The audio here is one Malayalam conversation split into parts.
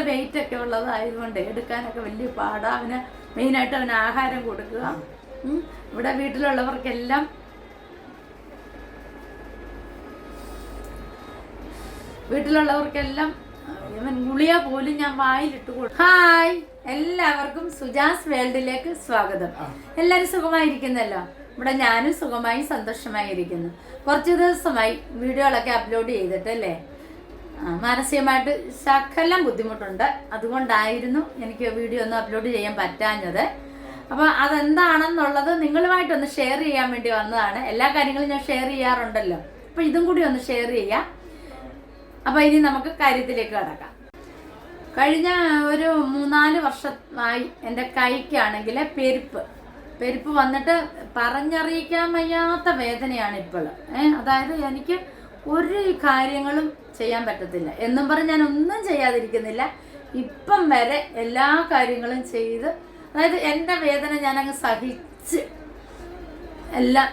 നല്ല വെയിറ്റ് ഒക്കെ ഉള്ളതായതുകൊണ്ട് എടുക്കാനൊക്കെ വലിയ പാടാണ് അവന് മെയിനായിട്ട് അവന് ആഹാരം കൊടുക്കുക. ഇവിടെ വീട്ടിലുള്ളവർക്കെല്ലാം വീട്ടിലുള്ളവർക്കെല്ലാം ഇവൻ ഗുളിയ പോലും ഞാൻ വായിലിട്ട് കൊടുക്കും ഹായ്. എല്ലാവർക്കും സുജാസ് വേൾഡിലേക്ക് സ്വാഗതം. എല്ലാവരും സുഖമായിരിക്കുന്നല്ലോ? ഇവിടെ ഞാനും സുഖമായി സന്തോഷമായി ഇരിക്കുന്നു കുറച്ച് ദിവസമായി വീഡിയോകളൊക്കെ അപ്ലോഡ് ചെയ്തിട്ടല്ലേ? മാനസികമായിട്ട് ശകലം ബുദ്ധിമുട്ടുണ്ട്. അതുകൊണ്ടായിരുന്നു എനിക്ക് വീഡിയോ ഒന്നും അപ്ലോഡ് ചെയ്യാൻ പറ്റാഞ്ഞത്. അപ്പോൾ അതെന്താണെന്നുള്ളത് നിങ്ങളുമായിട്ടൊന്ന് ഷെയർ ചെയ്യാൻ വേണ്ടി വന്നതാണ്. എല്ലാ കാര്യങ്ങളും ഞാൻ ഷെയർ ചെയ്യാറുണ്ടല്ലോ. അപ്പോൾ ഇതും കൂടി ഒന്ന് ഷെയർ ചെയ്യാം. അപ്പോൾ ഇനി നമുക്ക് കാര്യത്തിലേക്ക് കടക്കാം. കഴിഞ്ഞ ഒരു മൂന്നാൽ വർഷമായി എന്റെ കൈക്കാണെങ്കിൽ പെരുപ്പ്. പെരുപ്പ് വന്നിട്ട് പറഞ്ഞറിയിക്കാൻ വയ്യാത്ത വേദനയാണ് ഇപ്പോൾ അതായത് എനിക്ക് ഒരു കാര്യങ്ങളും ചെയ്യാൻ പറ്റത്തില്ല. എന്നും പറഞ്ഞ് ഞാൻ ഒന്നും ചെയ്യാതിരിക്കുന്നില്ല. ഇപ്പം വരെ എല്ലാ കാര്യങ്ങളും ചെയ്ത് അതായത് എന്റെ വേദന ഞാനങ്ങ് സഹിച്ച് എല്ലാം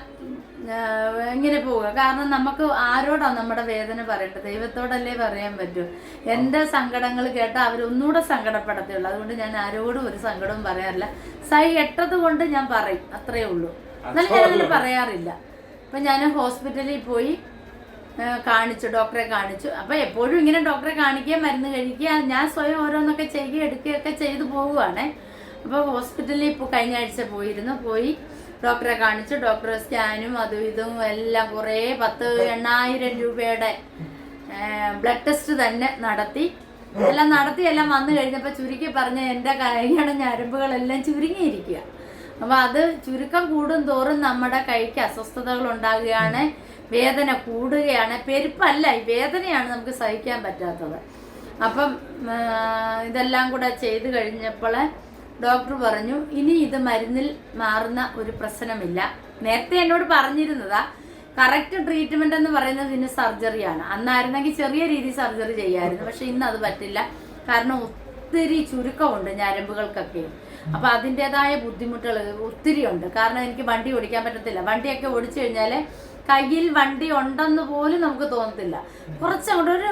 എങ്ങനെ ഇങ്ങനെ പോവുക. കാരണം നമുക്ക് ആരോടാണ് നമ്മുടെ വേദന പറയേണ്ടത്? ദൈവത്തോടല്ലേ പറയാൻ പറ്റൂ? എന്റെ സങ്കടങ്ങൾ കേട്ടാൽ അവരൊന്നുകൂടെ സങ്കടപ്പെടത്തുള്ളൂ. അതുകൊണ്ട് ഞാൻ ആരോടും ഒരു സങ്കടവും പറയാറില്ല. സൈ എട്ടത് കൊണ്ട് ഞാൻ പറയും. അത്രയേ ഉള്ളൂ. എന്നാലും ഞാൻ പറയാറില്ല. അപ്പം ഞാൻ ഹോസ്പിറ്റലിൽ പോയി കാണിച്ചു ഡോക്ടറെ കാണിച്ചു. അപ്പോൾ എപ്പോഴും ഇങ്ങനെ ഡോക്ടറെ കാണിക്കുക മരുന്ന് കഴിക്കുക ഞാൻ സ്വയം ഓരോന്നൊക്കെ ചെയ്യുക എടുക്കുകയൊക്കെ ചെയ്തു പോവുകയാണ്. അപ്പോൾ ഹോസ്പിറ്റലിൽ ഇപ്പോൾ കഴിഞ്ഞ ആഴ്ച പോയിരുന്നു. പോയി ഡോക്ടറെ കാണിച്ചു. ഡോക്ടർ സ്കാനും അതും ഇതും എല്ലാം കുറേ പത്ത് എണ്ണായിരം രൂപയുടെ ബ്ലഡ് ടെസ്റ്റ് തന്നെ നടത്തി. എല്ലാം നടത്തി എല്ലാം വന്നു കഴിഞ്ഞപ്പോൾ ചുരുക്കി പറഞ്ഞ എന്റെ കൈയുടെ ഞരമ്പുകളെല്ലാം ചുരുങ്ങിയിരിക്കുക. അപ്പോൾ അത് ചുരുക്കം കൂടും തോറും നമ്മുടെ കൈക്ക് അസ്വസ്ഥതകൾ ഉണ്ടാകുകയാണ്. വേദന കൂടുകയാണ്. പെരുപ്പല്ല ഈ വേദനയാണ് നമുക്ക് സഹിക്കാൻ പറ്റാത്തത്. അപ്പം ഇതെല്ലാം കൂടെ ചെയ്തു കഴിഞ്ഞപ്പോൾ ഡോക്ടർ പറഞ്ഞു ഇനി ഇത് മരുന്നിൽ മാറുന്ന ഒരു പ്രശ്നമില്ല. നേരത്തെ എന്നോട് പറഞ്ഞിരുന്നതാ കറക്റ്റ് ട്രീറ്റ്മെന്റ് എന്ന് പറയുന്നത് ഇതിന് സർജറിയാണ് അന്നായിരുന്നെങ്കിൽ ചെറിയ രീതിയിൽ സർജറി ചെയ്യായിരുന്നു പക്ഷെ ഇന്ന് അത് പറ്റില്ല. കാരണം ഒത്തിരി ചുരുക്കമുണ്ട് ഞരമ്പുകൾക്കൊക്കെ. അപ്പോൾ അതിന്റെതായ ബുദ്ധിമുട്ടുകൾ ഒത്തിരി ഉണ്ട് കാരണം എനിക്ക് വണ്ടി ഓടിക്കാൻ പറ്റത്തില്ല. വണ്ടിയൊക്കെ ഓടിച്ചു കഴിഞ്ഞാൽ കയ്യിൽ വണ്ടി ഉണ്ടെന്ന് പോലും നമുക്ക് തോന്നത്തില്ല. കുറച്ചങ്ങോട്ട് ഒരു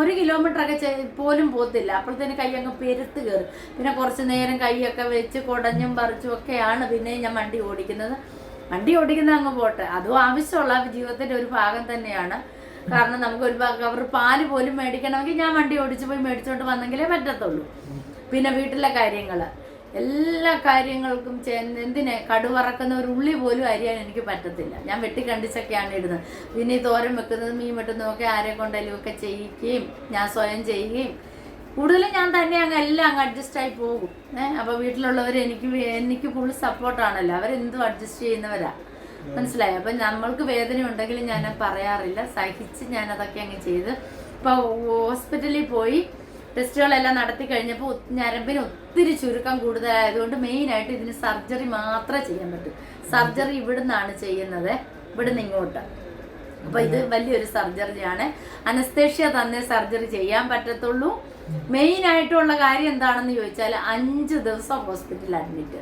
ഒരു കിലോമീറ്റർ ഒക്കെ പോലും പോകത്തില്ല. അപ്പോഴത്തേന് കൈ അങ്ങ് പെരുത്ത് കയറും. പിന്നെ കുറച്ച് നേരം കൈയൊക്കെ വെച്ച് കുടഞ്ഞും പറിച്ചും ഒക്കെയാണ് പിന്നെ ഞാൻ വണ്ടി ഓടിക്കുന്നത്. വണ്ടി ഓടിക്കുന്നത് അങ്ങ് പോട്ടെ. അതും ആവശ്യമുള്ള ജീവിതത്തിന്റെ ഒരു ഭാഗം തന്നെയാണ്. കാരണം നമുക്ക് ഒരു കവർ പാൽ പോലും മേടിക്കണമെങ്കിൽ ഞാൻ വണ്ടി ഓടിച്ചു പോയി മേടിച്ചോണ്ട് വന്നെങ്കിലേ പറ്റത്തുള്ളൂ. പിന്നെ വീട്ടിലെ കാര്യങ്ങൾ എല്ലാ കാര്യങ്ങൾക്കും എന്തിനെ കടുവറക്കുന്ന ഒരു ഉള്ളി പോലും അരിയാൻ എനിക്ക് പറ്റത്തില്ല. ഞാൻ വെട്ടിക്കണ്ടിച്ചൊക്കെയാണ് ഇടുന്നത്. പിന്നെ ഈ തോരൻ വെക്കുന്നത് മീൻ വെട്ടുന്നതും ഒക്കെ ആരെ കൊണ്ടെങ്കിലും ഒക്കെ ചെയ്യിക്കുകയും ഞാൻ സ്വയം ചെയ്യുകയും കൂടുതലും ഞാൻ തന്നെ അങ്ങ് എല്ലാം അങ്ങ് അഡ്ജസ്റ്റ് ആയി പോകും. ഏഹ് അപ്പൊ വീട്ടിലുള്ളവർ എനിക്ക് എനിക്ക് ഫുൾ സപ്പോർട്ടാണല്ലോ അവരെന്തും അഡ്ജസ്റ്റ് ചെയ്യുന്നവരാ. മനസ്സിലായി? അപ്പൊ നമ്മൾക്ക് വേദന ഉണ്ടെങ്കിലും ഞാൻ പറയാറില്ല. സഹിച്ച് ഞാൻ അതൊക്കെ അങ്ങ് ചെയ്ത്. ഇപ്പൊ ഹോസ്പിറ്റലിൽ പോയി ടെസ്റ്റുകളെല്ലാം നടത്തി കഴിഞ്ഞപ്പോൾ ഞരമ്പിന് ഒത്തിരി ചുരുക്കം കൂടുതലായതുകൊണ്ട് മെയിനായിട്ട് ഇതിന് സർജറി മാത്രമേ ചെയ്യാൻ പറ്റൂ. സർജറി ഇവിടുന്നാണ് ചെയ്യുന്നത്. ഇവിടുന്ന് ഇങ്ങോട്ട്. അപ്പൊ ഇത് വലിയൊരു സർജറിയാണ്. അനസ്തേഷ്യ തന്നെ സർജറി ചെയ്യാൻ പറ്റത്തുള്ളൂ. മെയിൻ ആയിട്ടുള്ള കാര്യം എന്താണെന്ന് ചോദിച്ചാൽ അഞ്ച് ദിവസം ഹോസ്പിറ്റലിൽ അഡ്മിറ്റ്.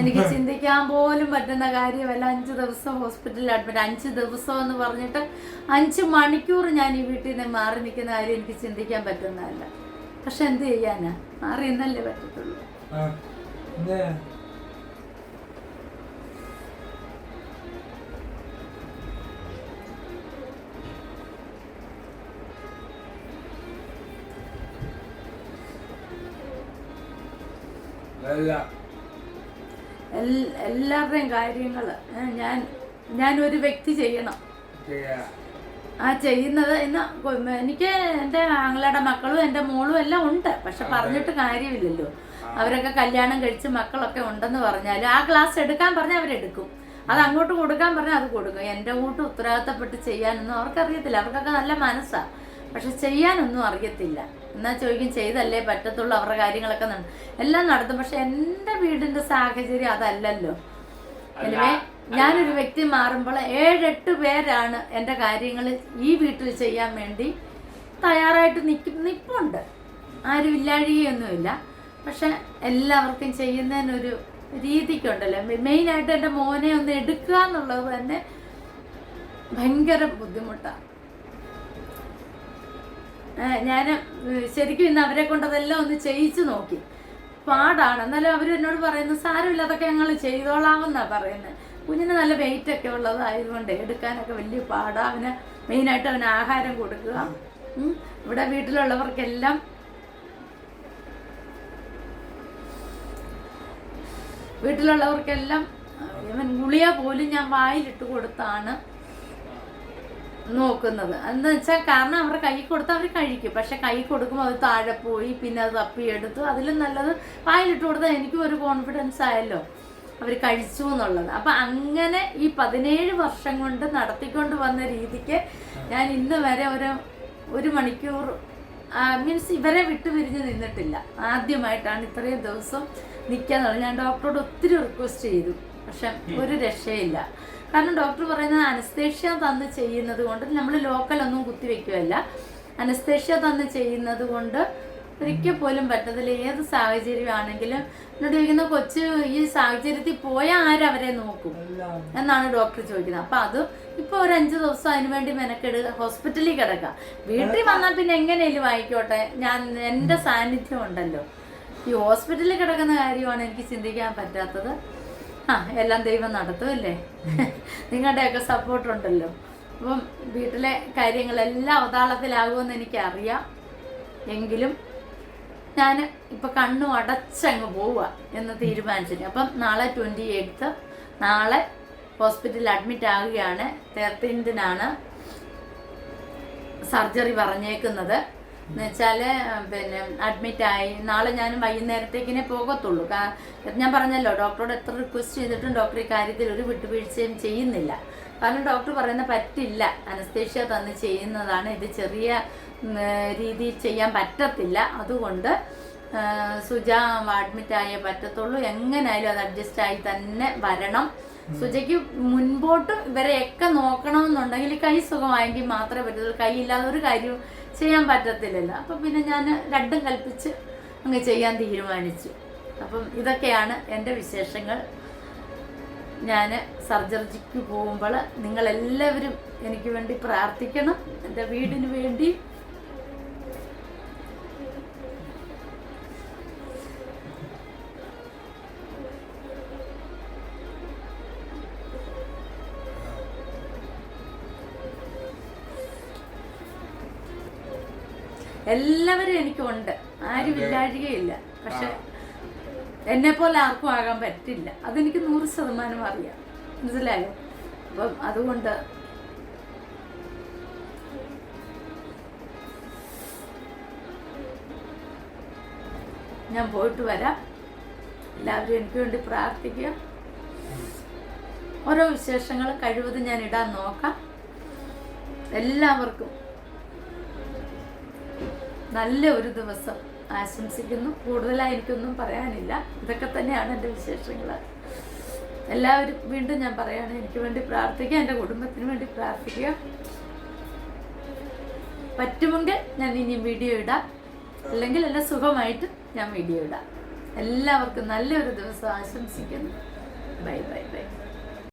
എനിക്ക് ചിന്തിക്കാൻ പോലും പറ്റുന്ന കാര്യമല്ല അഞ്ച് ദിവസം ഹോസ്പിറ്റലിൽ അഡ്മിറ്റ്. അഞ്ച് ദിവസം എന്ന് പറഞ്ഞിട്ട് അഞ്ച് മണിക്കൂർ ഞാൻ ഈ വീട്ടിൽ നിന്ന് മാറി നിൽക്കുന്ന കാര്യം എനിക്ക് ചിന്തിക്കാൻ പറ്റുന്നതല്ല. പക്ഷെ എന്ത് ചെയ്യാനാ? അറിയുന്നല്ലേ പറ്റത്തുള്ളൂ. എല്ലാവരുടെയും കാര്യങ്ങൾ ഞാൻ ഞാൻ ഒരു വ്യക്തി ചെയ്യണം. ചെയ്യാ. ആ ചെയ്യുന്നത് ഇന്ന് എനിക്ക് എന്റെ ആങ്ങളുടെ മക്കളും എന്റെ മോളും എല്ലാം ഉണ്ട്. പക്ഷെ പറഞ്ഞിട്ട് കാര്യമില്ലല്ലോ. അവരൊക്കെ കല്യാണം കഴിച്ച് മക്കളൊക്കെ ഉണ്ടെന്ന് പറഞ്ഞാൽ ആ ക്ലാസ് എടുക്കാൻ പറഞ്ഞാൽ അവരെടുക്കും. അത് അങ്ങോട്ട് കൊടുക്കാൻ പറഞ്ഞാൽ അത് കൊടുക്കും. എന്റെ കൂട്ട് ഉത്തരവാദിത്തപ്പെട്ട് ചെയ്യാനൊന്നും അവർക്കറിയത്തില്ല. അവർക്കൊക്കെ നല്ല മനസ്സാണ് പക്ഷെ ചെയ്യാനൊന്നും അറിയത്തില്ല. എന്നാ ചോദിക്കും ചെയ്തല്ലേ പറ്റത്തുള്ളൂ അവരുടെ കാര്യങ്ങളൊക്കെ എല്ലാം നടത്തും. പക്ഷെ എന്റെ വീടിന്റെ സാഹചര്യം അതല്ലല്ലോ. എനിവേ ഞാനൊരു വ്യക്തി മാറുമ്പോൾ ഏഴെട്ട് പേരാണ് എന്റെ കാര്യങ്ങൾ ഈ വീട്ടിൽ ചെയ്യാൻ വേണ്ടി തയ്യാറായിട്ട് നിൽക്കും നിൽപ്പുണ്ട് ആരും ഇല്ലാഴികയൊന്നുമില്ല. പക്ഷെ എല്ലാവർക്കും ചെയ്യുന്നതിനൊരു രീതിക്കുണ്ടല്ലോ. മെയിനായിട്ട് എന്റെ മോനെ ഒന്ന് എടുക്കുക എന്നുള്ളത് തന്നെ ഭയങ്കര ബുദ്ധിമുട്ടാണ്. ഞാൻ ശരിക്കും ഇന്ന് അവരെ കൊണ്ടതെല്ലാം ഒന്ന് ചെയ്യിച്ചു നോക്കി. പാടാണ്. എന്നാലും അവർ എന്നോട് പറയുന്നത് സാരമില്ല അതൊക്കെ ഞങ്ങൾ ചെയ്തോളാമെന്നാണ് പറയുന്നത് കുഞ്ഞിന് നല്ല വെയിറ്റ് ഒക്കെ ഉള്ളതായതുകൊണ്ട് എടുക്കാനൊക്കെ വലിയ പാടാണ് അവന് മെയിനായിട്ട് അവന് ആഹാരം കൊടുക്കുക. ഇവിടെ വീട്ടിലുള്ളവർക്കെല്ലാം വീട്ടിലുള്ളവർക്കെല്ലാം ഇവൻ ഗുളിയ പോലും ഞാൻ വായിലിട്ട് കൊടുത്താണ്. നോക്കുന്നത്. എന്താ വെച്ചാൽ കാരണം അവരുടെ കൈ കൊടുത്താൽ അവർ കഴിക്കും. പക്ഷെ കൈ കൊടുക്കുമ്പോൾ അത് താഴെ പോയി പിന്നെ അത് തപ്പിയെടുത്തു അതിലും നല്ലത് വായിലിട്ട് കൊടുത്താൽ എനിക്കും ഒരു കോൺഫിഡൻസ് ആയല്ലോ. അവർ കഴിച്ചു എന്നുള്ളത്. അപ്പം അങ്ങനെ ഈ പതിനേഴ് വർഷം കൊണ്ട് നടത്തിക്കൊണ്ട് വന്ന രീതിക്ക് ഞാൻ ഇന്ന് വരെ ഒരു ഒരു മണിക്കൂർ മീൻസ് ഇവരെ വിട്ടു പിരിഞ്ഞ് നിന്നിട്ടില്ല. ആദ്യമായിട്ടാണ് ഇത്രയും ദിവസം നിൽക്കാന്നുള്ളത് ഞാൻ ഡോക്ടറോട് ഒത്തിരി റിക്വസ്റ്റ് ചെയ്തു. പക്ഷെ ഒരു രക്ഷയില്ല. കാരണം ഡോക്ടർ പറയുന്നത് അനസ്തേഷ്യ തന്ന് ചെയ്യുന്നത് കൊണ്ട് നമ്മൾ ലോക്കൽ ഒന്നും കുത്തിവെക്കുകയല്ല. അനസ്തേഷ്യ തന്ന് ചെയ്യുന്നത് കൊണ്ട് ഒരിക്കൽ പോലും പറ്റത്തില്ല. ഏത് സാഹചര്യമാണെങ്കിലും എന്നോട് ചോദിക്കുന്ന കൊച്ച് ഈ സാഹചര്യത്തിൽ പോയാൽ ആരവരെ നോക്കും? എന്നാണ് ഡോക്ടർ ചോദിക്കുന്നത്. അപ്പൊ അത് ഇപ്പൊ ഒരു അഞ്ചു ദിവസം അതിന് വേണ്ടി മെനക്കെട് ഹോസ്പിറ്റലിൽ കിടക്കാം. വീട്ടിൽ വന്നാൽ പിന്നെ എങ്ങനെയും വായിക്കോട്ടെ ഞാൻ എന്റെ സാന്നിധ്യം ഉണ്ടല്ലോ. ഈ ഹോസ്പിറ്റലിൽ കിടക്കുന്ന കാര്യമാണ് എനിക്ക് ചിന്തിക്കാൻ പറ്റാത്തത്. ആ എല്ലാം ദൈവം നടത്തും അല്ലേ? നിങ്ങളുടെയൊക്കെ സപ്പോർട്ട് ഉണ്ടല്ലോ അപ്പം വീട്ടിലെ കാര്യങ്ങളെല്ലാം അവതാളത്തിലാകുമെന്ന് എനിക്കറിയാം. എങ്കിലും ഞാൻ ഇപ്പം കണ്ണും അടച്ചങ്ങ് പോവുക എന്ന് തീരുമാനിച്ചിട്ട് അപ്പം നാളെ ട്വന്റി എയ്ത്ത് നാളെ ഹോസ്പിറ്റലിൽ അഡ്മിറ്റ് ആകുകയാണ്. തേർട്ടീൻത്തിനാണ് സർജറി പറഞ്ഞേക്കുന്നത്. എന്ന് വെച്ചാൽ പിന്നെ അഡ്മിറ്റായി നാളെ ഞാൻ വൈകുന്നേരത്തേക്കിനെ പോകത്തുള്ളൂ. കാ- ഞാൻ പറഞ്ഞല്ലോ ഡോക്ടറോട് എത്ര റിക്വസ്റ്റ് ചെയ്തിട്ടും ഡോക്ടർ ഈ കാര്യത്തിൽ ഒരു വിട്ടുവീഴ്ചയും ചെയ്യുന്നില്ല. കാരണം ഡോക്ടർ പറയുന്ന പറ്റില്ല. അനസ്തേഷ്യ തന്ന് ചെയ്യുന്നതാണ്. ഇത് ചെറിയ രീതിയിൽ ചെയ്യാൻ പറ്റത്തില്ല. അതുകൊണ്ട് സുജ അഡ്മിറ്റ് ആയേ പറ്റത്തുള്ളൂ. എങ്ങനെയായാലും അത് അഡ്ജസ്റ്റ് ആയി തന്നെ വരണം. സുജയ്ക്ക് മുൻപോട്ടും ഇവരെയൊക്കെ നോക്കണമെന്നുണ്ടെങ്കിൽ കൈ സുഖമായെങ്കിൽ മാത്രമേ പറ്റത്തുള്ളൂ. കൈയില്ലാതെ ഒരു കാര്യവും ചെയ്യാൻ പറ്റത്തില്ലല്ലോ. അപ്പം പിന്നെ ഞാൻ രണ്ടും കൽപ്പിച്ച് അങ്ങ് ചെയ്യാൻ തീരുമാനിച്ചു. അപ്പം ഇതൊക്കെയാണ് എന്റെ വിശേഷങ്ങൾ. ഞാൻ സർജറിക്ക് പോകുമ്പോൾ നിങ്ങളെല്ലാവരും എനിക്ക് വേണ്ടി പ്രാർത്ഥിക്കണം. എന്റെ വീടിന് വേണ്ടി എല്ലാവരും എനിക്കുണ്ട്. ആരും ഇല്ലാഴികയില്ല പക്ഷെ എന്നെ പോലെ ആർക്കും ആകാൻ പറ്റില്ല. അതെനിക്ക് നൂറ് ശതമാനം അറിയാം. മനസ്സിലായോ? അപ്പം അതുകൊണ്ട് ഞാൻ പോയിട്ട് വരാം. എല്ലാവരും എനിക്ക് വേണ്ടി പ്രാർത്ഥിക്കുക ഓരോ വിശേഷങ്ങളും കഴിവതും ഞാൻ ഇടാൻ നോക്കാം. എല്ലാവർക്കും നല്ല ഒരു ദിവസം ആശംസിക്കുന്നു. കൂടുതലായി എനിക്കൊന്നും പറയാനില്ല. ഇതൊക്കെ തന്നെയാണ് എന്റെ വിശേഷങ്ങൾ. എല്ലാവരും വീണ്ടും ഞാൻ പറയാണ് എനിക്ക് വേണ്ടി പ്രാർത്ഥിക്കുക എന്റെ കുടുംബത്തിന് വേണ്ടി പ്രാർത്ഥിക്കുക. പറ്റുമെങ്കിൽ ഞാൻ ഇനി വീഡിയോ ഇടാം. അല്ലെങ്കിൽ എല്ലാം സുഖമായിട്ട് ഞാൻ വീഡിയോ ഇടാം. എല്ലാവർക്കും നല്ലൊരു ദിവസം ആശംസിക്കുന്നു. Bye bye.